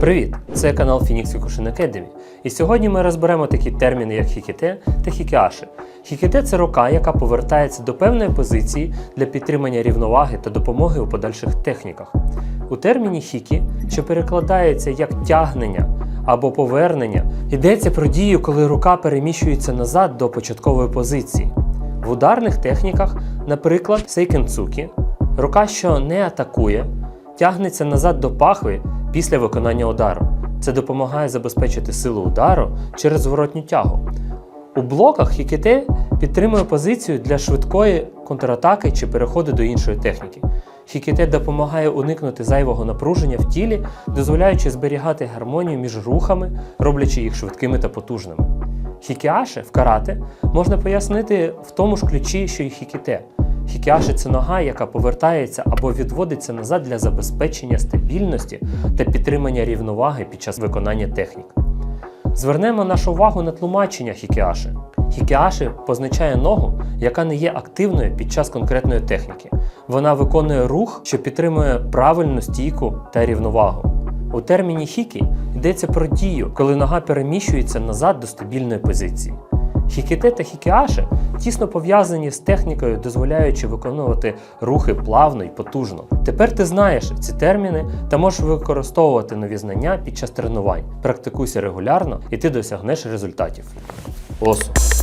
Привіт! Це канал Phoenix Kyokushin Academy. І сьогодні ми розберемо такі терміни, як хікіте та хікіаши. Хікіте це рука, яка повертається до певної позиції для підтримання рівноваги та допомоги у подальших техніках. У терміні хікі, що перекладається як тягнення або повернення, йдеться про дію, коли рука переміщується назад до початкової позиції. В ударних техніках, наприклад, сейкенцукі, рука, що не атакує, тягнеться назад до пахви після виконання удару. Це допомагає забезпечити силу удару через зворотню тягу. У блоках хікіте підтримує позицію для швидкої контратаки чи переходу до іншої техніки. Хікіте допомагає уникнути зайвого напруження в тілі, дозволяючи зберігати гармонію між рухами, роблячи їх швидкими та потужними. Хікіаше в карате можна пояснити в тому ж ключі, що й хікіте. Хікіаші це нога, яка повертається або відводиться назад для забезпечення стабільності та підтримання рівноваги під час виконання технік. Звернемо нашу увагу на тлумачення хікіаші. Хікіаші позначає ногу, яка не є активною під час конкретної техніки. Вона виконує рух, що підтримує правильну стійку та рівновагу. У терміні хікі йдеться про дію, коли нога переміщується назад до стабільної позиції. Хікіте та хікіаше тісно пов'язані з технікою, дозволяючи виконувати рухи плавно і потужно. Тепер ти знаєш ці терміни та можеш використовувати нові знання під час тренувань. Практикуйся регулярно, і ти досягнеш результатів. Осу.